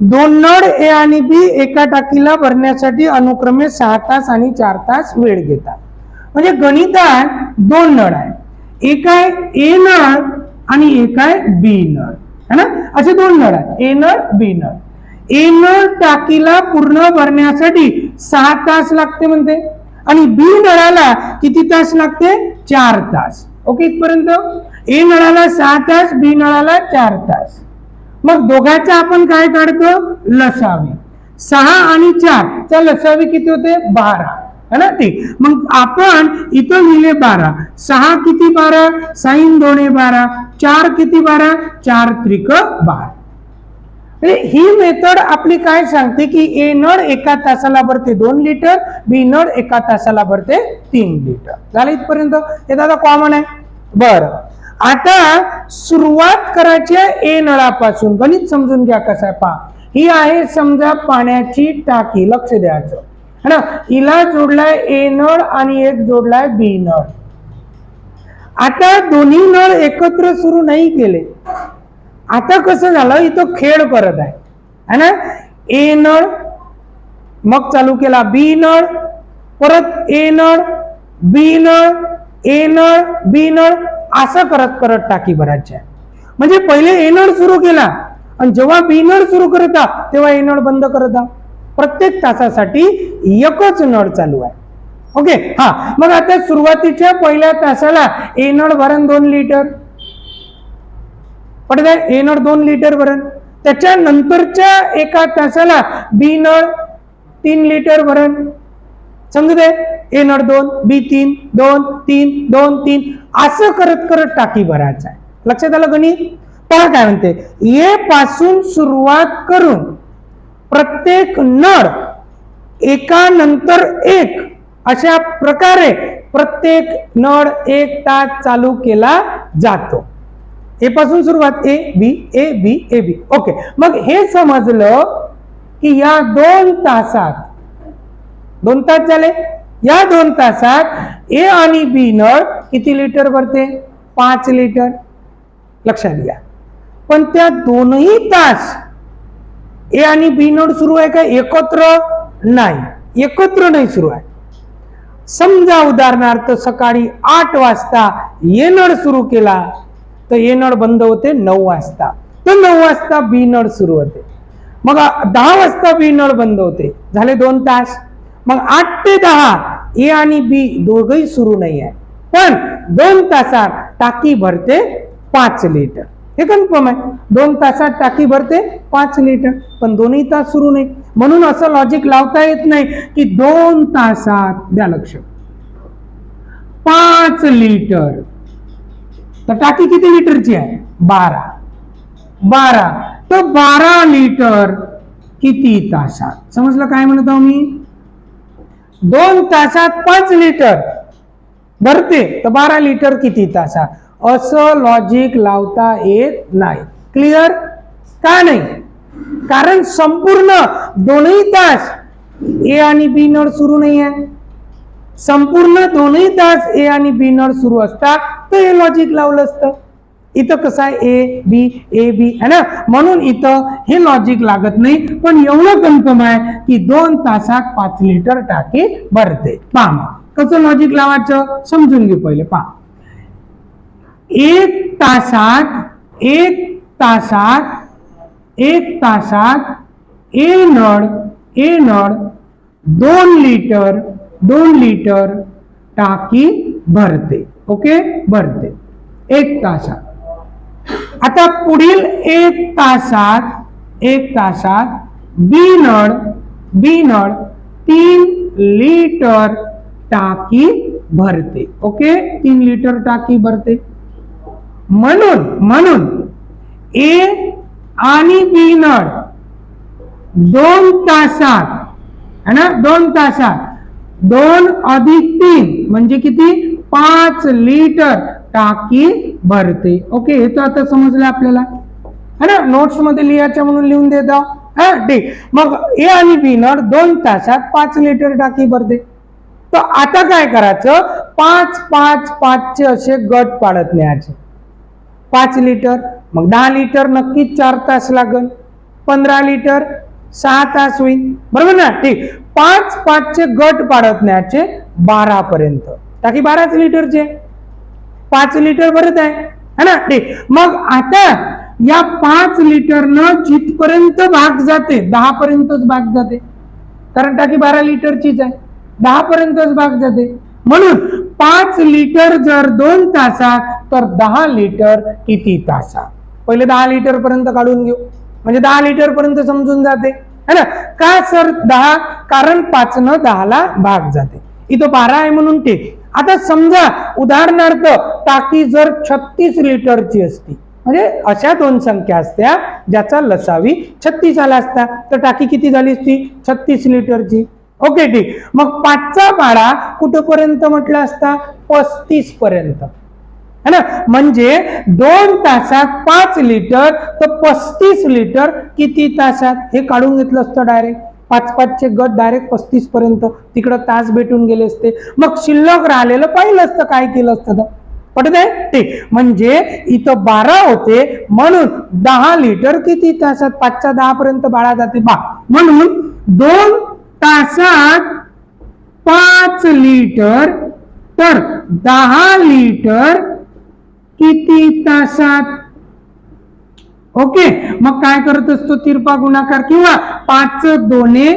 दोन नळ ए आणि बी एका टाकीला भरण्यासाठी अनुक्रमे सहा तास आणि चार तास वेळ घेतात. म्हणजे गणितात दोन नळ आहे एक आहे ए नळ आणि एक आहे बी नळ. है ना? असे दोन नळ आहेत. ए नळ बी नळ. ए नळ टाकीला पूर्ण भरण्यासाठी सहा तास लागते म्हणते. आणि बी नळाला किती तास लागते? चार तास. ओके? इथपर्यंत. ए नळाला सहा तास बी नळाला चार तास. मग दोघांचा आपण काय काढतो? लसावी. सहा आणि चार. चा लसावी किती होते? बारा. है ना? ठीक. मग आपण इथं लिहिले बारा. सहा किती बारा? साईन दोने बारा. चार किती बारा? चार त्रिक बारा. म्हणजे ही मेथड आपली काय सांगते की ए नळ एका तासाला भरते दोन लिटर बी नळ एका तासाला भरते तीन लिटर. झालं इथपर्यंत? हे दादा कॉमन आहे? बरं. आता सुरुवात करायची आहे ए नळापासून गणित समजून घ्या कसं आहे पहा ही आहे समजा पाण्याची टाकी लक्ष द्यायचं. है ना? हिला जोडलाय ए नळ आणि एक जोडलाय बी नळ. आता दोन्ही नळ एकत्र सुरू नाही केले. आता कसं झालं? इथं खेळ करत आहे. है ना? ए नळ मग चालू केला बी नळ परत ए नळ बी नळ ए नळ बी नळ असं करत करत टाकी भरायची आहे. म्हणजे पहिले एनड सुरू केला आणि जेव्हा बी सुरू करता तेव्हा एनड बंद करता. प्रत्येक तासासाठी एकच नळ चालू आहे. ओके? हा. मग आता सुरुवातीच्या पहिल्या तासाला ए नळ भरण दोन लिटर. पडत आहे ए नळ दोन लिटर भरण. त्याच्या नंतरच्या एका तासाला बी नळ तीन लिटर भरण. समजू दे? ए नळ दोन बी तीन दोन तीन दोन तीन. असं करत करत टाकी भरायचं आहे. लक्षात आलं गणित पहा काय म्हणते ये पासून सुरुवात करून प्रत्येक नळ एका नंतर एक अशा प्रकारे प्रत्येक नळ एक तास चालू केला जातो. ए पासून सुरुवात ए B A B A B. Okay. मग हे समजलं की या दोन तासात दोन तास झाले? या दोन तासात ए आणि बी नळ किती लिटर भरते? पाच लिटर. लक्षात घ्या. पण त्या दोनही तास ए आणि बी नळ सुरू आहे का? एकत्र नाही. एकत्र नाही सुरू आहे. समजा उदाहरणार्थ सकाळी आठ वाजता ए नळ सुरू केला तर ए नळ बंद होते नऊ वाजता. तर नऊ वाजता बी नळ सुरू होते. मग दहा वाजता बी नळ बंद होते. झाले दोन तास. मग आठ ते दहा ए आणि बी दोघही सुरू नाही आहे. पण दोन तासात टाकी भरते पाच लिटर. हे कन्फर्म आहे. दोन तासात टाकी भरते पाच लिटर. पण दोन्ही तास सुरू नाही. म्हणून असं लॉजिक लावता येत नाही की दोन तासात द्या लक्ष. पाच लिटर. तर टाकी किती लिटरची आहे? बारा. बारा. तर बारा लिटर किती तासात? समजलं काय म्हणत आहो मी? दोन तासात पाच लिटर भरते. तर बारा लिटर किती तासात असं लॉजिक लावता येत नाही. क्लिअर का नाही? कारण संपूर्ण दोनही तास ए आणि बी नळ सुरू नाही आहे संपूर्ण दोनही तास ए आणि बी नळ सुरू असतात. तर हे लॉजिक लावलं असतं. इथं कसं आहे? ए बी ए बी है ना? म्हणून इथं हे लॉजिक लागत नाही. पण एवढं कन्फर्म आहे की दोन तासात पाच लिटर टाकी भरते. पहा. मग कसं लॉजिक लावायचं? समजून घेऊ पहिले. पहा. एक तासात एक तासात एक तासात ए नळ ए नळ दोन लिटर दोन लिटर टाकी भरते. ओके? भरते. एक तासात. आता पुढील एक तासात एक तासात बी नळ बी नळ तीन लिटर टाकी भरते. ओके? तीन लिटर टाकी भरते. म्हणून म्हणून ए आणि बी नळ दोन तासात है ना? दोन तासात. दोन अधिक तीन म्हणजे किती? पाच लिटर. टाकी भरते. ओके हे तर आता समजलं आपल्याला. है ना? नोट्समध्ये लिहायच्या म्हणून लिहून देता हा ठीक मग ए आणि बी नर दोन तासात पाच लिटर टाकी भरते. तर आता काय करायचं? पाच पाच पाचचे असे गट पाडत न्यायचे. पाच लिटर मग दहा लिटर नक्कीच चार तास लागल पंधरा लिटर सहा तास होईल बरोबर ना? ठीक. पाच पाचचे गट पाडत न्यायचे बारा पर्यंत टाकी बाराच लिटरचे पाच लिटर भरत आहे. है ना? ठीक. मग आता या पाच लिटरनं जिथपर्यंत भाग जाते? दहा पर्यंतच भाग जाते. कारण टाकी बारा लिटरचीच आहे. दहा पर्यंतच भाग जाते. म्हणून पाच लिटर जर दोन तासात तर दहा लिटर किती तासात? पहिले दहा लिटर पर्यंत काढून घेऊ. म्हणजे दहा लिटर पर्यंत समजून जाते. है ना? का सर दहा? कारण पाच न दहाला भाग जाते. इथं बारा आहे म्हणून ते आता समजा उदाहरणार्थ टाकी जर छत्तीस लिटरची असती म्हणजे अशा दोन संख्या असत्या ज्याचा लसावी छत्तीस आला असता तर टाकी किती झाली असती? छत्तीस लिटरची. ओके ठीक. मग पाचचा पाडा कुठपर्यंत म्हटला असता? पस्तीस पर्यंत. है ना? म्हणजे दोन तासात पाच लिटर तर पस्तीस लिटर किती तासात? हे काढून घेतलं असतं डायरेक्ट. पाच पाचचे गट डायरेक्ट पस्तीस पर्यंत तिकडं तास भेटून गेले असते. मग शिल्लक राहिलेलं पाहिलं असतं काय केलं असतं तर? पटत आहे? ते म्हणजे इथं बारा होते म्हणून दहा लिटर किती तासात पाचच्या दहा पर्यंत बाळा जाते? बा म्हणून दोन तासात पाच लिटर तर दहा लिटर किती तासात ओके मग काय करत असतो? तिरपा गुणाकार किंवा पाच दोने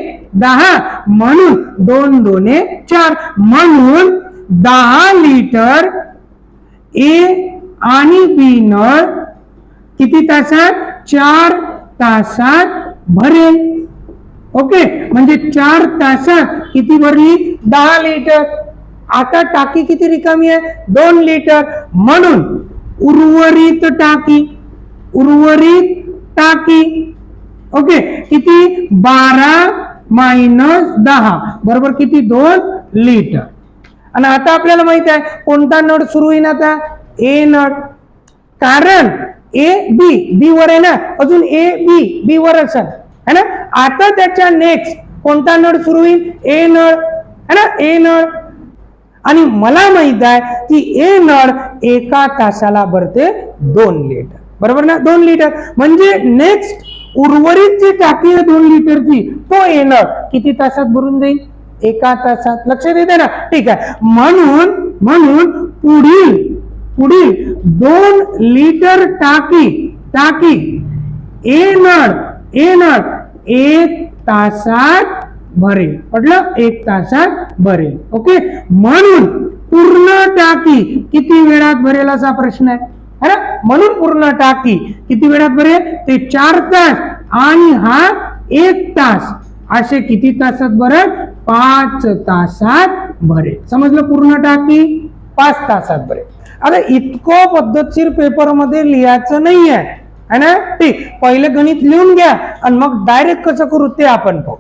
दहा म्हणून दोन दोने चार. म्हणून दहा लिटर ए आणि बी नळ किती तासात? चार तासात भरेल. ओके म्हणजे चार तासात किती भरली? दहा लिटर. आता टाकी किती रिकामी आहे? दोन लिटर. म्हणून उर्वरित टाकी. उर्वरित टाकी. ओके किती? बारा मायनस दहा. बरोबर किती? दोन लिटर आणि आता आपल्याला माहीत आहे कोणता नळ सुरू होईल आता? ए नळ. कारण ए बी बी वर आहे ना? अजून ए बी बी वर असेल. है ना? आता त्याच्या नेक्स्ट कोणता नळ सुरू होईल ए नळ. है ना? ए नळ. आणि मला माहीत आहे की ए नळ एका तासाला भरते दोन लिटर बरोबर ना? दोन लिटर म्हणजे नेक्स्ट उर्वरित जी टाकी आहे दोन लिटरची तो येणार. किती तासात भरून जाईल? एका तासात. लक्षात येते ना ठीक आहे. म्हणून म्हणून पुढील पुढील दोन लिटर टाकी टाकी ए येणार. ए एक तासात भरेल. म्हटलं एक तासात भरेल. ओके? म्हणून पूर्ण टाकी किती वेळात भरेल असा प्रश्न आहे? है ना? म्हणून पूर्ण टाकी किती वेळात बरे? ते चार तास आणि हा एक तास. असे किती तासात भरेल पाच तासात भरेल समजलं पूर्ण टाकी? पाच तासात भरेल आता इतकं पद्धतशीर पेपरमध्ये लिहायचं नाही आहे है ना? ठीक पहिले गणित लिहून घ्या आणि मग डायरेक्ट कसं करू ते आपण पाहू.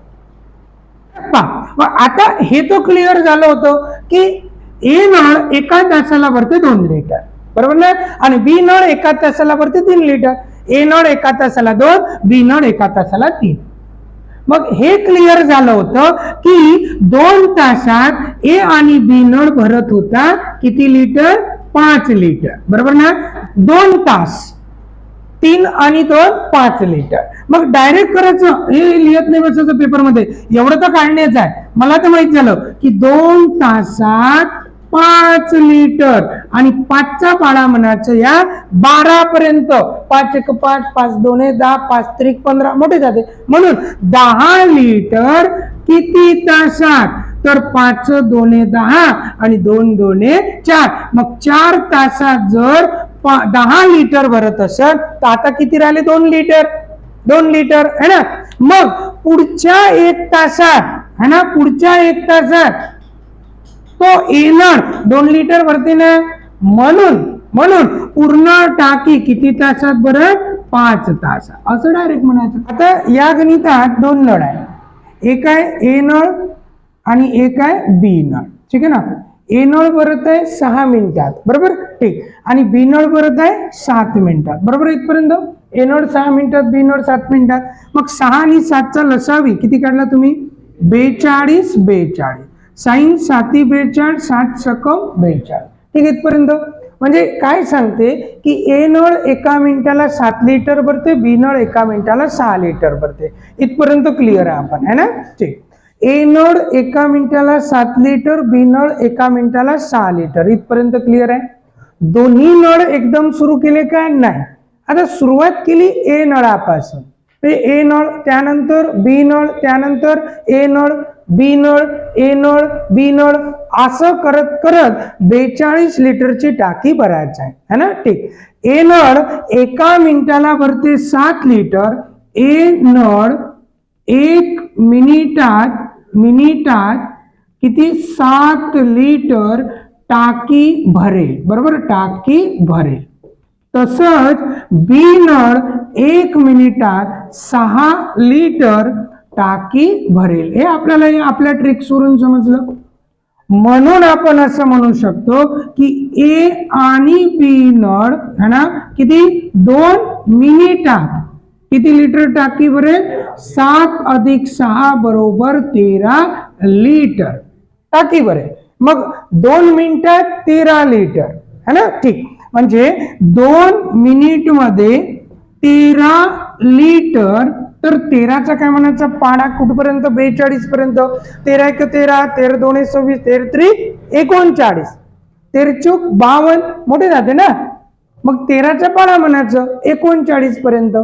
मग आता हे तो क्लिअर झालं होतं की ए नळ एका तासाला भरते दोन लिटर. बरोबर ना? आणि बी नळ एका तासाला भरते तीन लिटर ए नळ एका तासाला दोन बी नळ एका तासाला तीन. मग हे क्लिअर झालं होतं की दोन तासात ए आणि बी नळ भरत होता किती लिटर पाच लिटर बरोबर ना? दोन तास. तीन आणि दोन पाच लिटर मग डायरेक्ट करायचं हे लिहित नाही बसायचं पेपरमध्ये एवढं तर काढण्याचं आहे. मला तर माहीत झालं की दोन तासात पाच लिटर. आणि पाचचा पाडा म्हणायचं या बारा पर्यंत पाच एक पाच पाच दोन दहा पाच त्रिक पंधरा मोठे जाते. म्हणून दहा लिटर किती तासात? तर पाच दोने दहा आणि दोन दोने चार. मग चार तासात जर दहा लिटर भरत असेल तर आता किती राहिले? दोन लिटर. दोन लिटर है ना? मग पुढच्या एक तासात है ना? पुढच्या एक तासात तो येणार दोन लिटर भरते ना म्हणून म्हणून पूर्ण टाकी किती तासात बरं? पाच तास असं डायरेक्ट म्हणायचं. आता या गणितात दोन नळ आहे एक आहे ए नळ आणि एक आहे बी नळ. ठीक आहे ना? ए नळ भरत आहे सहा मिनिटात. बरोबर? ठीक. आणि बी नळ भरत आहे सात मिनिटात. बरोबर इथपर्यंत? ए नळ सहा मिनिटात बी नळ सात मिनिटात. मग सहा आणि सातचा लसावी किती काढला तुम्ही? बेचाळीस बेचाळीस. साईन साती बेचाळ सात सकम बेचाळ. ठीक आहे इथपर्यंत म्हणजे काय सांगते की ए नळ एका मिनिटाला सात लिटर भरते बी नळ एका मिनिटाला सहा लिटर भरते. इथपर्यंत क्लिअर आहे आपण है ना? ठीक. ए नळ एका मिनिटाला सात लिटर बी नळ एका मिनिटाला सहा लिटर. इथपर्यंत क्लिअर आहे? दोन्ही नळ एकदम सुरू केले का? नाही. आता सुरुवात केली ए नळापासून. म्हणजे ए नळ त्यानंतर बी नळ त्यानंतर ए नळ बी नळ ए नळ बी नळ असं करत करत बेचाळीस लिटरची टाकी भरायची आहे. है ना? ठीक. ए नळ एका मिनिटाला भरते सात लिटर. ए नळ एक मिनिटात मिनिटात किती? सात लिटर टाकी भरेल. बरोबर? टाकी भरेल. तसंच बी नळ एक मिनिटात सहा लिटर टाकी भरेल. हे आपल्याला आपल्या ट्रिक्सवरून समजलं? म्हणून आपण असं म्हणू शकतो की ए आणि बी नळ है ना? किती? दोन मिनिटात किती लिटर टाकी भरेल? सात अधिक सहा बरोबर तेरा लिटर टाकी भरेल. मग दोन मिनिटात तेरा लिटर है ना? ठीक. म्हणजे दोन मिनिटमध्ये तेरा लिटर तर तेराचा काय म्हणायचा? पाडा कुठपर्यंत? बेचाळीस पर्यंत. तेरा एक तेरा तेरा दोन सव्वीस तेरा त्री एकोणचाळीस. तेरचूक बावन्न मोठे जाते ना? मग तेराचा पाडा म्हणायचं एकोणचाळीस पर्यंत.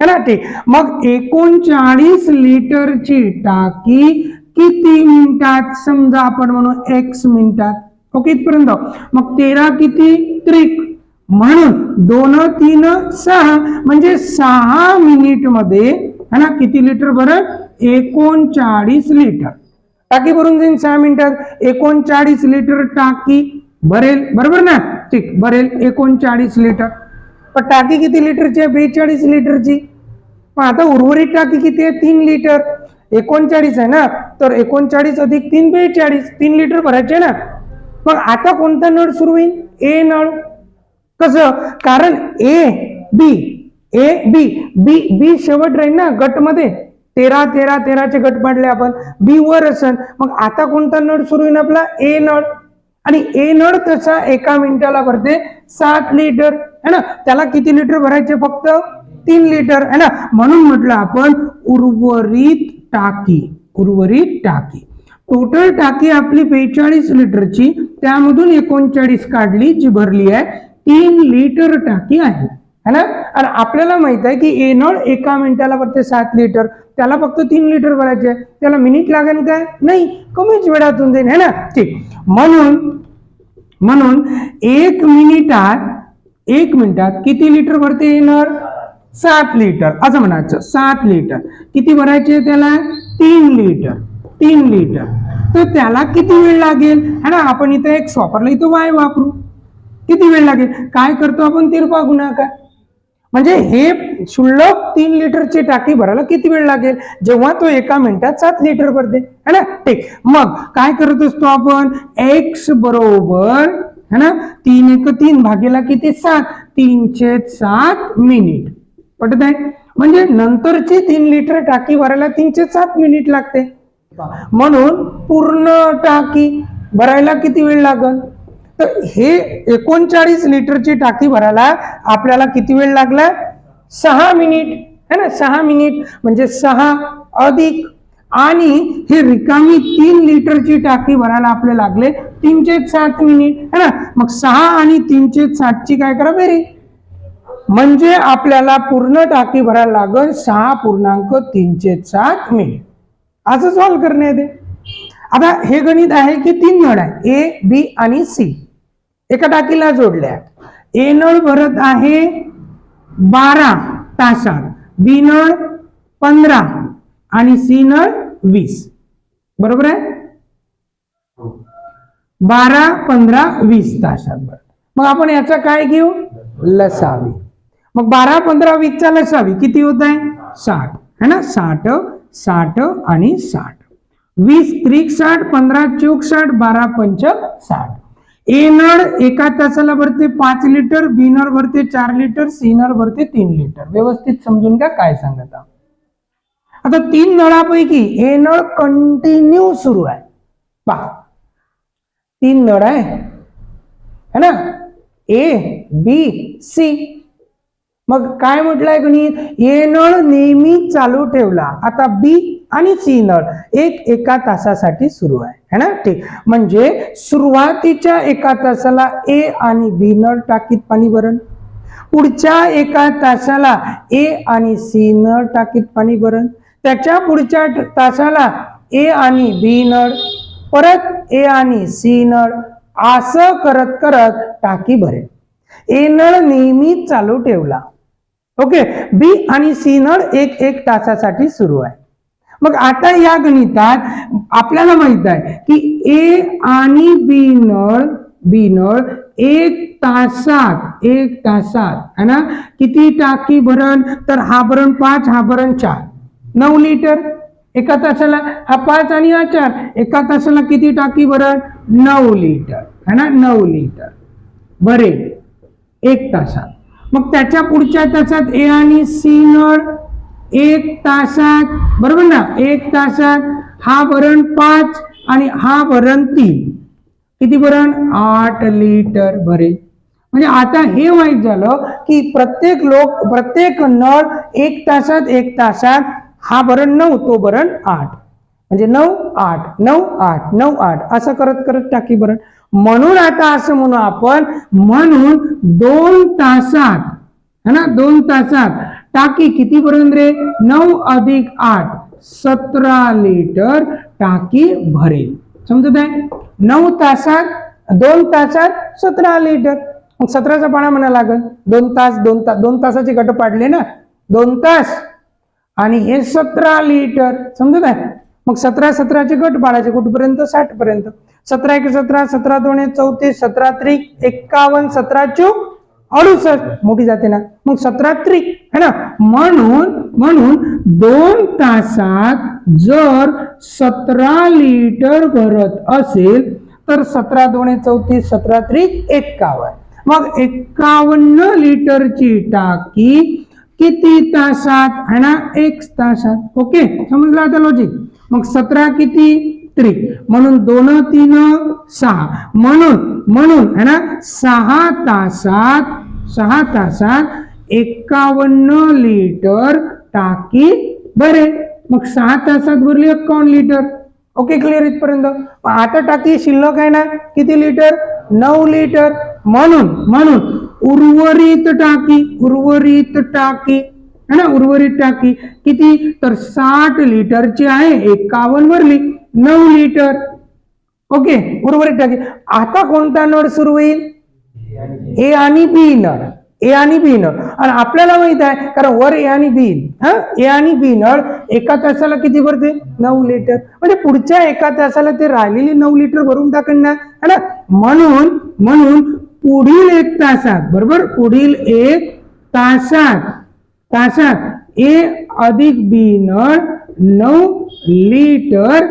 है ना? ठीक. मग एकोणचाळीस लिटरची टाकी किती मिनिटात? समजा आपण म्हणू एक्स मिनिटात. ओके? इथपर्यंत. मग तेरा किती? त्रिक. म्हणून दोन तीन सहा. म्हणजे सहा मिनिटमध्ये है ना? किती लिटर भरत एकोणचाळीस लिटर टाकी भरून जाईल सहा मिनिटात. एकोणचाळीस लिटर टाकी भरेल. बरोबर ना? ठीक भरेल. एकोणचाळीस लिटर पण टाकी किती लिटरची आहे? बेचाळीस लिटरची पण आता उर्वरित टाकी किती आहे? तीन लिटर एकोणचाळीस आहे ना? तर एकोणचाळीस अधिक तीन बेचाळीस. तीन लिटर भरायचे ना? मग आता कोणता नळ सुरू होईल? ए नळ. कसं? कारण ए बी ए बी बी बी शेवट राहील ना गटमध्ये. तेरा तेरा तेराचे गट पाडले आपण. बी वर असन. मग आता कोणता नळ सुरू होईल आपला? ए नळ. आणि ए नळ तसा एका मिनिटाला भरते. सात लिटर. है ना? त्याला किती लिटर भरायचे फक्त? तीन लिटर. है ना? म्हणून म्हटलं आपण उर्वरित टाकी. उर्वरित टाकी. टोटल टाकी आपली बेचाळीस लिटरची. त्यामधून एकोणचाळीस काढली जी भरली आहे तीन लिटर टाकी आहे. है ना? आणि आपल्याला माहीत आहे की ए नळ एका मिनिटाला भरते सात लिटर त्याला फक्त तीन लिटर भरायचे. त्याला मिनिट लागेल काय? नाही कमीच वेळातून जाईल है ना? ठीक. म्हणून म्हणून एक मिनिटात एक मिनिटात किती लिटर भरते येणार सात लिटर. असं म्हणायचं. सात लिटर. किती भरायचे त्याला? तीन लिटर. तीन लिटर. तर त्याला किती वेळ लागेल? है ना? आपण इथं एक वापरला इथं वाय वापरू. किती वेळ लागेल? काय करतो आपण? तिरपा गुणाकार. म्हणजे हे शुल्लक तीन लिटरची टाकी भरायला किती वेळ लागेल? जेव्हा तो एका मिनिटात सात लिटर भरते. है ना? ठीक. मग काय करत असतो आपण? एक्स बरोबर है ना? तीन एक तीन भागेला किती? सात. तीनशे सात मिनिट. पटत आहे? म्हणजे नंतरची तीन लिटर टाकी भरायला तीनशे सात मिनिट लागते. म्हणून पूर्ण टाकी भरायला किती वेळ लागल? तर हे एकोणचाळीस लिटरची टाकी भरायला आपल्याला किती वेळ लागला? सहा मिनिट. है ना? सहा मिनिट. म्हणजे सहा अधिक. आणि हे रिकामी तीन लिटरची टाकी भरायला आपले लागले तीनशे सात मिनिट. है ना? मग सहा आणि तीनशे सातची काय करा बेरी. म्हणजे आपल्याला पूर्ण टाकी भरायला लागल सहा पूर्णांक तीनशे सात मिनिट. असं सॉल्व्ह करण्यात येते आता हे गणित आहे की तीन नळ आहे? ए बी आणि सी एका टाकीला जोडल्या. ए नळ भरत आहे बारा तासात. बी नळ पंधरा आणि सी नळ वीस. बरोबर आहे? बारा पंधरा वीस तासात बरं मग आपण याचा काय घेऊ? लसावी. मग बारा पंधरा वीसचा लसावी किती होत आहे? साठ. है ना? साठ साठ आणि साठ. वीस त्रिक साठ पंधरा चौक साठ बारा पंच साठ ए नळ एका तासाला भरते पाच लिटर बी नळ भरते चार लिटर सी नळ भरते तीन लिटर. व्यवस्थित समजून घ्या काय सांगत आता तीन नळापैकी ए नळ कंटिन्यू सुरू आहे. पहा तीन नळ आहे. है ना? A B C. मग काय म्हटलंय गणित? ए नळ नेहमी चालू ठेवला. आता बी आणि सी नळ एक एका तासासाठी सुरू आहे. है ना? ठीक. म्हणजे सुरुवातीच्या एका तासाला ए आणि बी नळ टाकीत पाणी भरण. पुढच्या एका तासाला ए आणि सी नळ टाकीत पाणी भरण. त्याच्या पुढच्या तासाला ए आणि बी नळ परत ए आणि सी नळ असं करत करत टाकी भरेल. ए नळ नेहमी चालू ठेवला. ओके? बी आणि सी नळ एक एक तासासाठी सुरू आहे. मग आता या गणितात आपल्याला माहीत आहे की ए आणि बी नळ बी नळ एक तासात एक तासात है ना? किती टाकी भरण? तर हा भरण पाच हा भरण चार. नऊ लिटर एका तासाला हा पाच आणि हा चार. एका तासाला किती टाकी भरण? नऊ लिटर है ना? नऊ लिटर भरेल एक तासात. मग त्याच्या पुढच्या तासात ए आणि सी नळ एक तासात बरोबर ना? एक तासात हा भरण पाच आणि हा भरण तीन. किती भरण आठ लिटर भरेल म्हणजे आता हे माहीत झालं की प्रत्येक लोक प्रत्येक नळ एक तासात एक तासात हा भरण नऊ तो भरण आठ. म्हणजे नऊ आठ नऊ आठ नऊ आठ. असं करत करत टाकी भरण म्हणून आता असं म्हणू आपण म्हणून दोन तासात है ना? दोन तासात टाकी किती भरून रे? नऊ अधिक आठ सतरा लिटर टाकी भरेल. समजत आहे? नऊ तासात दोन तासात सतरा लिटर. मग सतराचा पाणा म्हणा लागल. दोन तास दोन तास दोन तासाचे गट पाडले ना? दोन तास. आणि हे सतरा लिटर. समजत आहे? मग सतरा सतराचे गट पाडायचे. कुठपर्यंत? साठ पर्यंत सतरा एक सतरा सतरा दोन एक चौतीस सतरा त्रिक एक्कावन्न सतरा चौक अडुसष्ट मोठी जाते ना. मग सतरा त्रिक है ना? म्हणून म्हणून दोन तासात जर सतरा लिटर भरत असेल तर सतरा दोन चौतीस सतरा त्रिक एक्कावन्न. मग एक्कावन्न लिटरची टाकी किती तासात? है ना? एक तासात. ओके? समजला आता लॉजिक मग सतरा किती? त्रिक म्हणून दोन तीन सहा. म्हणून म्हणून है ना? सहा तासात सहा तासात एक्कावन्न लिटर टाकी. बरे मग सहा तासात भरली एक्कावन्न लिटर. ओके क्लिअर इथपर्यंत. आता टाकी शिल्लक आहे ना किती लिटर? नऊ लिटर. म्हणून म्हणून उर्वरित टाकी उर्वरित टाकी है ना उर्वरित टाकी. किती? तर साठ लिटरची आहे एकावन्न भरली. नऊ लिटर. ओके उर्वरित टाकी. आता कोणता नळ सुरू होईल? ए आणि बी नळ ए आणि बी नळ आणि आपल्याला माहीत आहे कारण वर ए आणि बी हा? ए आणि बी नळ एका तासाला किती भरते? नऊ लिटर म्हणजे पुढच्या एका तासाला ते राहिलेली नऊ लिटर भरून टाकणार है ना? म्हणून म्हणून पुढील एक तासात बरोबर? पुढील एक तासात तासात ए अधिक बी नळ नऊ लिटर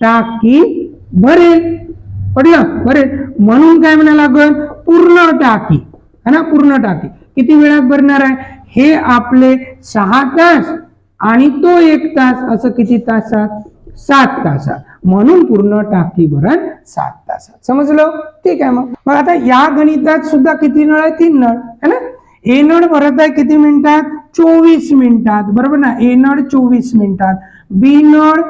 टाकी भरेल. पडलं? बरे. म्हणून काय म्हणा लागल? पूर्ण टाकी. है ना? पूर्ण टाकी. किती वेळात भरणार आहे? हे आपले सहा तास आणि तो एक तास. असं किती तासात? सात तासात. म्हणून पूर्ण टाकी भरण सात तासात. समजलं? ठीक आहे मग. मग आता या गणितात सुद्धा किती नळ आहे? तीन नळ. है ना? ए नळ भरत आहे किती मिनिटात? चोवीस मिनिटात. बरोबर ना? ए नळ चोवीस मिनिटात. बी नळ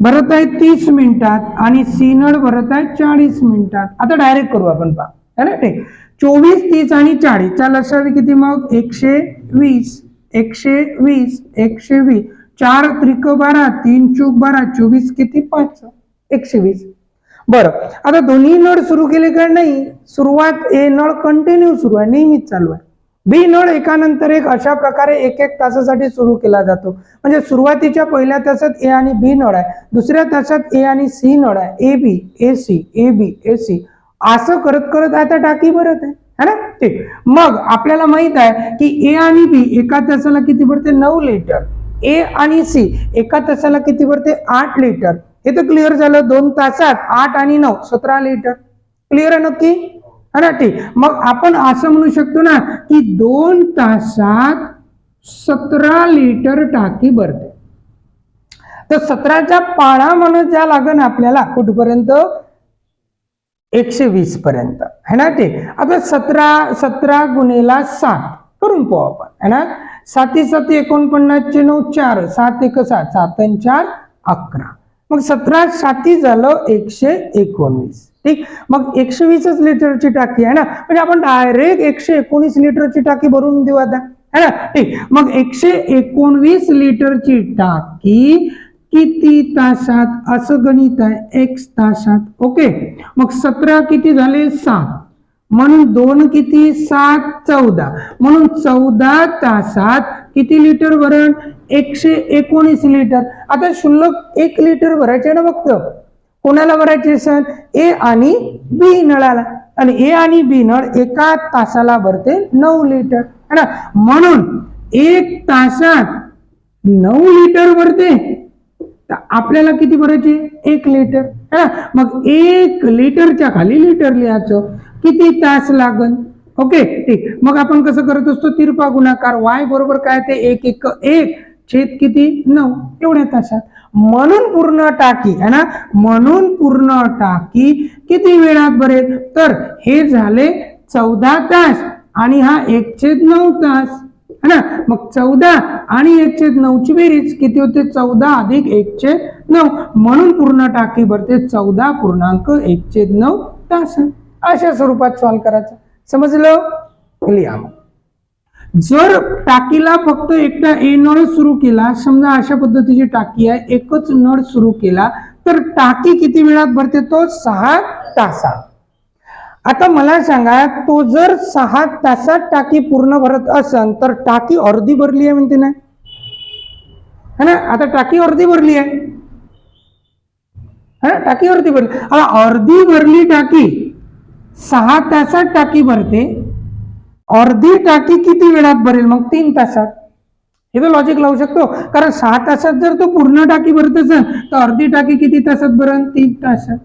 भरत आहे तीस मिनिटात आणि सी नळ भरत आहे चाळीस मिनिटात. आता डायरेक्ट करू आपण पहा. है चोवीस तीस आणि चाळीस. चाल लक्षात किती मग? एकशे वीस एकशे वीस एकशे वीस. चार त्रिक बारा तीन चूक बारा चोवीस किती? पाच. एकशे वीस. बरं. आता दोन्ही नळ सुरू केले का नाही? सुरुवात ए नळ कंटिन्यू सुरू आहे. नेहमीच चालू आहे. बी नळ एकानंतर एक अशा प्रकारे एक एक तासासाठी सुरू केला जातो. म्हणजे सुरुवातीच्या पहिल्या तासात ए आणि बी नळ आहे. दुसऱ्या तासात ए आणि सी नळ आहे. A B A C A B A C. असं करत करत आता टाकी भरत आहे. है ना? ठीक. मग आपल्याला माहीत आहे की ए आणि बी एका तासाला किती भरते? नऊ लिटर. ए आणि सी एका तासाला किती भरते? आठ लिटर. हे तर क्लिअर झालं. दोन तासात आठ आणि नऊ सतरा लिटर. क्लिअर आहे नक्की? है ना ठीक? मग आपण असं म्हणू शकतो ना की दोन तासात सतरा लिटर टाकी भरते. तर सतराच्या पाळा म्हणून ज्या लागण आपल्याला कुठपर्यंत? एकशे वीस पर्यंत. है ना ते आता सतरा सतरा गुणेला सात करून पाहू आपण. है ना? साती साती एकोणपन्नासचे नऊ चार सात एक सात सात चार अकरा. मग सतरा साती झालं एकशे एकोणवीस. ठीक? मग एकशे वीसच लिटरची टाकी आहे ना? म्हणजे आपण डायरेक्ट एकशे एकोणीस लिटरची टाकी भरून देऊ आता. है ना? ठीक. मग एकशे एकोणवीस लिटरची टाकी किती तासात? असं गणित आहे. एक्स तासात. ओके? मग सतरा किती झाले? सात. म्हणून दोन किती? सात. चौदा. म्हणून चौदा तासात किती लिटर भरण एकशे एकोणीस लिटर. आता शुल्लक एक लिटर भरायचे ना फक्त? कोणाला भरायचे सर ए आणि बी नळाला. आणि ए आणि बी नळ एका तासाला भरते नऊ लिटर. है ना? म्हणून एक तासात नऊ लिटर भरते. तर आपल्याला किती भरायचे? एक लिटर. है ना? मग एक लिटरच्या खाली लिटर लिहायचं. किती तास लागन? ओके? ठीक. मग आपण कसं करत असतो? तिरपा गुणाकार. वाय बरोबर काय ते? एक एक एक. छेद किती? नऊ. एवढ्या तासात. म्हणून पूर्ण टाकी है ना? म्हणून पूर्ण टाकी किती वेळात भरेल? तर हे झाले चौदा तास आणि हा एक छेद नऊ तास है ना? मग चौदा आणि एक छेद नऊची बेरीज किती होते? चौदा अधिक एक छेद नऊ. म्हणून पूर्ण टाकी भरते चौदा पूर्णांक एक छेद नऊ तास. अशा स्वरूपात सॉल्व करायचं. समजलं? लिहा मग जर टाकीला फक्त एकटा ए नळ सुरू केला समजा अशा पद्धतीची टाकी आहे एकच नळ सुरू केला तर टाकी किती वेळात भरते? तो सहा तासात. आता मला सांगा तो जर सहा तासात टाकी पूर्ण भरत असन तर टाकी अर्धी भरली आहे म्हणते ना? है ना? आता टाकी अर्धी भरली आहे. है ना? टाकी अर्धी भरली. आता अर्धी भरली टाकी सहा तासात टाकी भरते. अर्धी टाकी किती वेळात भरेल? मग तीन तासात. हे तर लॉजिक लावू शकतो. कारण सहा तासात जर तो पूर्ण टाकी भरत असेल तर अर्धी टाकी किती तासात भरण तीन तासात.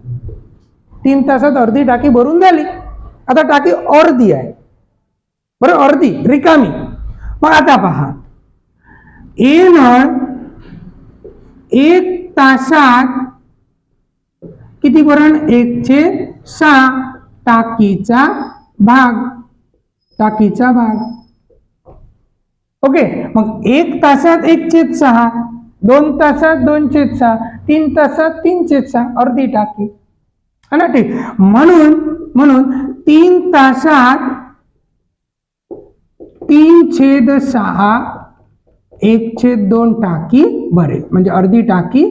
तीन तासात अर्धी टाकी भरून झाली. आता टाकी अर्धी आहे. बरं अर्धी रिकामी. मग आता पहा. ए नळ एक तासात किती भरण? एकशे सहा. टाकीचा भाग. टाकीचा भाग. ओके मग एक तासात एक छेद सहा दोन तासात दोन छेद सहा तीन तासात तीन छेद सहा अर्धी टाकी. है ना ठीक. म्हणून म्हणून तीन तासात तीन छेद सहा एक छेद दोन टाकी भरेल. म्हणजे अर्धी टाकी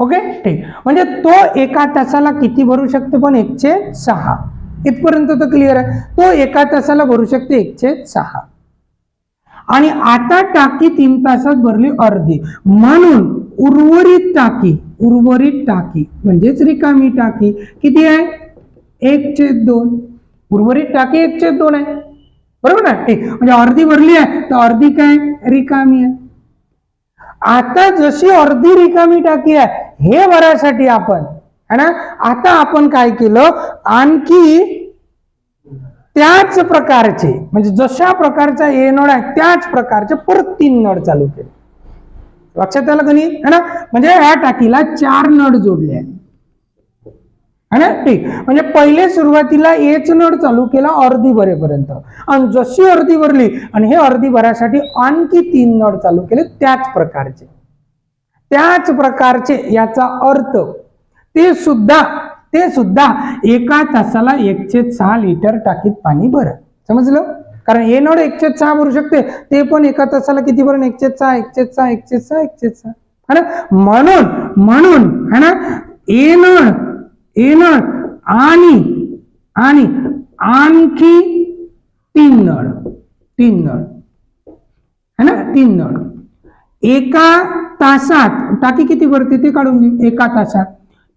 ओके? ठीक. म्हणजे तो एका तासाला किती भरू शकते पण एकशे सहा? इथपर्यंत तर क्लिअर आहे. तो एका तासाला भरू शकते एकशे सहा. आणि आता टाकी तीन तासात भरली अर्धी. म्हणून उर्वरित टाकी उर्वरित टाकी म्हणजेच रिकामी टाकी किती आहे? एक दोन. उर्वरित टाकी एक दोन आहे. बरोबर ना? ठीक. म्हणजे अर्धी भरली आहे तर अर्धी काय? रिकामी आहे. आता जशी अर्धी रिकामी टाकी आहे हे भरायसाठी आपण है ना? आता आपण काय केलं? आणखी त्याच प्रकारचे म्हणजे जशा प्रकारचा ए नळ आहे त्याच प्रकारचे परत तीन नळ चालू केले. लक्षात आलं गणित है ना? म्हणजे या टाकीला चार नळ जोडले आहे है ना? ठीक. म्हणजे पहिले सुरुवातीला एच नड चालू केला अर्धी भरेपर्यंत. आणि जशी अर्धी भरली आणि हे अर्धी भरासाठी आणखी तीन नड चालू केले त्याच प्रकारचे. त्याच प्रकारचे याचा अर्थ ते सुद्धा ते सुद्धा एका तासाला एकशे सहा लिटर टाकीत पाणी भरत समजलं? कारण हे नळ एकशे सहा भरू शकते. ते पण एका तासाला किती भरण? एकशे सहा एकशे सहा एकशे सहा एकशे सहा. है ना? म्हणून म्हणून है ना? ए नळ नळ आणि आणि आणखी तीन नळ तीन नळ. है ना? तीन नळ. एका तासात टाकी किती भरते ते काढून घे. एका तासात.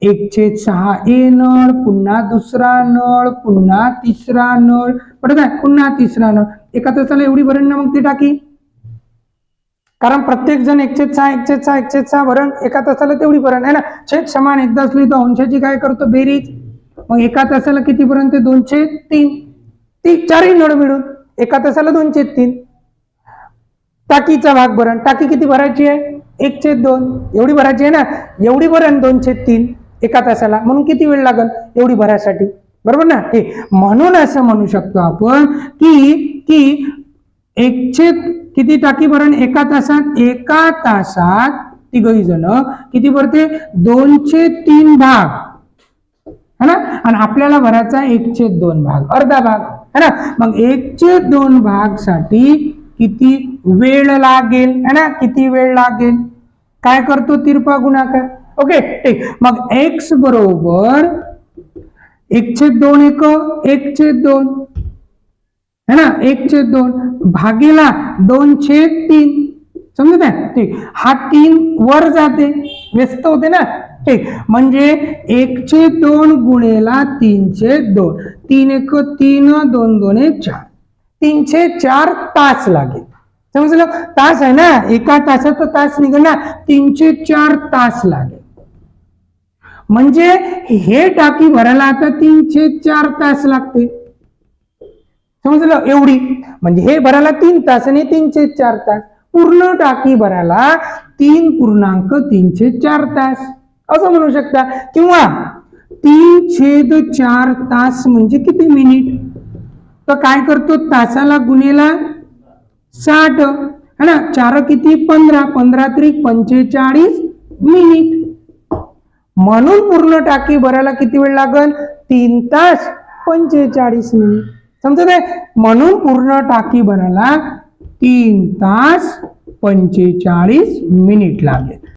एक सहा ए नळ पुन्हा दुसरा नळ पुन्हा तिसरा नळ. बरं आहे पुन्हा तिसरा नळ. एका तासाला एवढी भरण ना मग ती टाकी? कारण प्रत्येक जण एकशे सहा एकशे सहा एकशे सहा भरण एका तासाला तेवढी भरण आहे ना? छेद समान एकदा असली तर अंशाची काय करतो? बेरीज. मग एका तासाला कितीपर्यंत? ते दोनशे तीन ती चारही नळ मिळून एका तासाला दोनशे तीन टाकीचा भाग भरण. टाकी किती भरायची आहे? एकशे दोन. एवढी भरायची आहे ना? एवढी भरण दोनशे तीन एका तासाला. म्हणून किती वेळ लागल एवढी भरायसाठी बरोबर ना? हे म्हणून असं म्हणू शकतो आपण की की एकशे किती टाकी भरण? एका तासात एका तासात तिघही जण किती भरते? दोनशे तीन भाग. है ना? आणि आपल्याला भरायचा एकशे दोन भाग अर्धा भाग. है ना? मग एकशे दोन भागसाठी किती वेळ लागेल? है ना? किती वेळ लागेल? काय करतो तिरपा गुणाकार? ओके ठीक. मग एक्स बरोबर एकशे दोन एक एकशे दोन. है ना? एकशे दोन भागीला दोनशे तीन. समजत आहे? ठीक. हा तीन वर जाते. व्यस्त होते ना? ठीक. म्हणजे एकशे दोन गुणेला तीनशे दोन. तीन एक तीन दोन दोन एक चार. तीनशे चार तास लागेल. समजलं? तास आहे ना? एका तासात तास निघणार. तीनशे चार तास लागेल. म्हणजे हे टाकी भरायला आता तीनशे चार तास लागते. समजलं? एवढी. म्हणजे हे भरायला तीन तास आणि तीनशे चार तास. पूर्ण टाकी भरायला तीन पूर्णांक तीनशे चार तास. असं म्हणू शकता. किंवा तीन छेद चार तास म्हणजे किती मिनिट? तर काय करतो? तासाला गुन्हेला साठ. है ना? चार किती? पंधरा. पंधरा त्रिक पंचेचाळीस मिनिट. म्हणून पूर्ण टाकी भरायला किती वेळ लागल? तीन तास पंचेचाळीस मिनिट. समजत आहे म्हणून पूर्ण टाकी भरायला तीन तास पंचेचाळीस मिनिट लागेल.